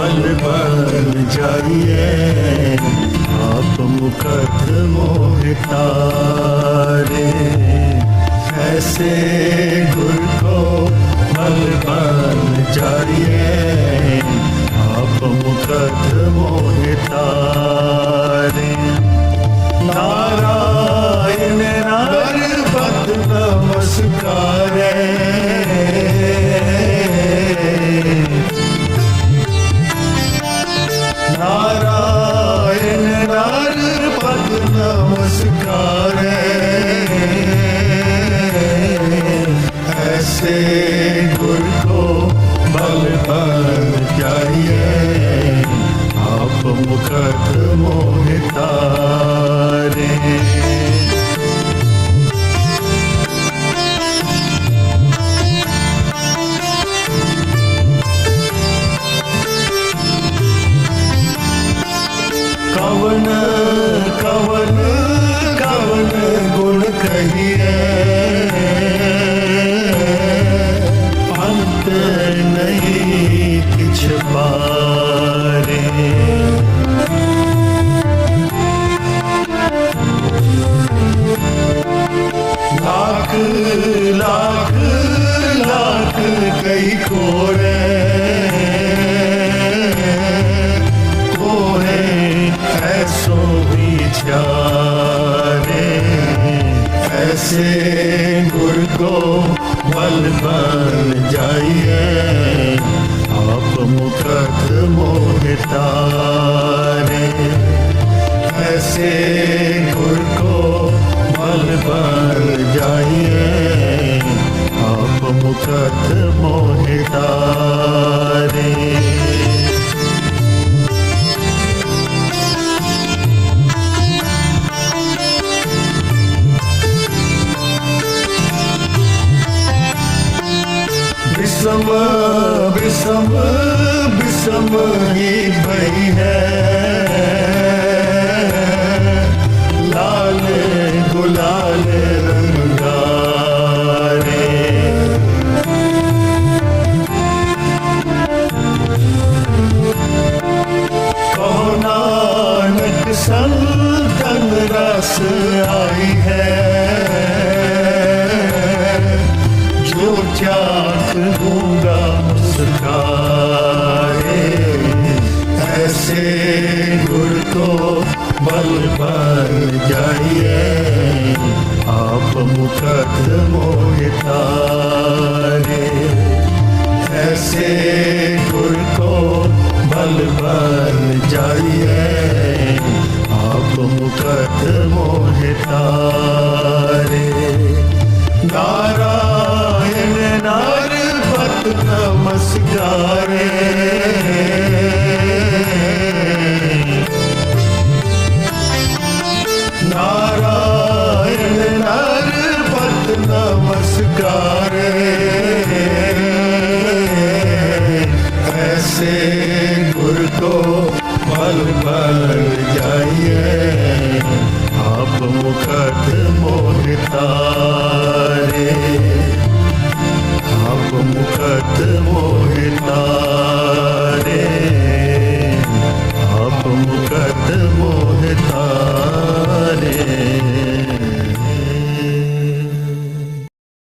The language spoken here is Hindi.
पल बन जाइए। आप मुखद मोहितारे ऐसे गुर को पल बन जाइए। आप मुखद मोहितारे नारायण नारायण पद नमस्कार। मुखत मोहितारे कवन कवन कवन गुण कहिए। अंत नहीं किछ पारे लाख लाख लाख कई कोरे। कोहे ऐसो विचारे ऐसे गुर को बल बन जाइए। आप मुखत मोहितारे मुखत मोहितारे विषम विषम विषम ही भई है। संतन रस आई है। जो चाक दूँगा मुस्काए ऐसे गुर को बल बन जाइए। आप मुखत मोहितारे ऐसे गुर को बल बन जाइए। आप मुखत मोहितारे। नारायण नारपत नमस्कारे। नारायण नारपत नमस्कारे। ऐसे गुर को बल बल जाइए आप मुखट मोहितारे आप मुखट मोहितारे आप मुखट मोहितारे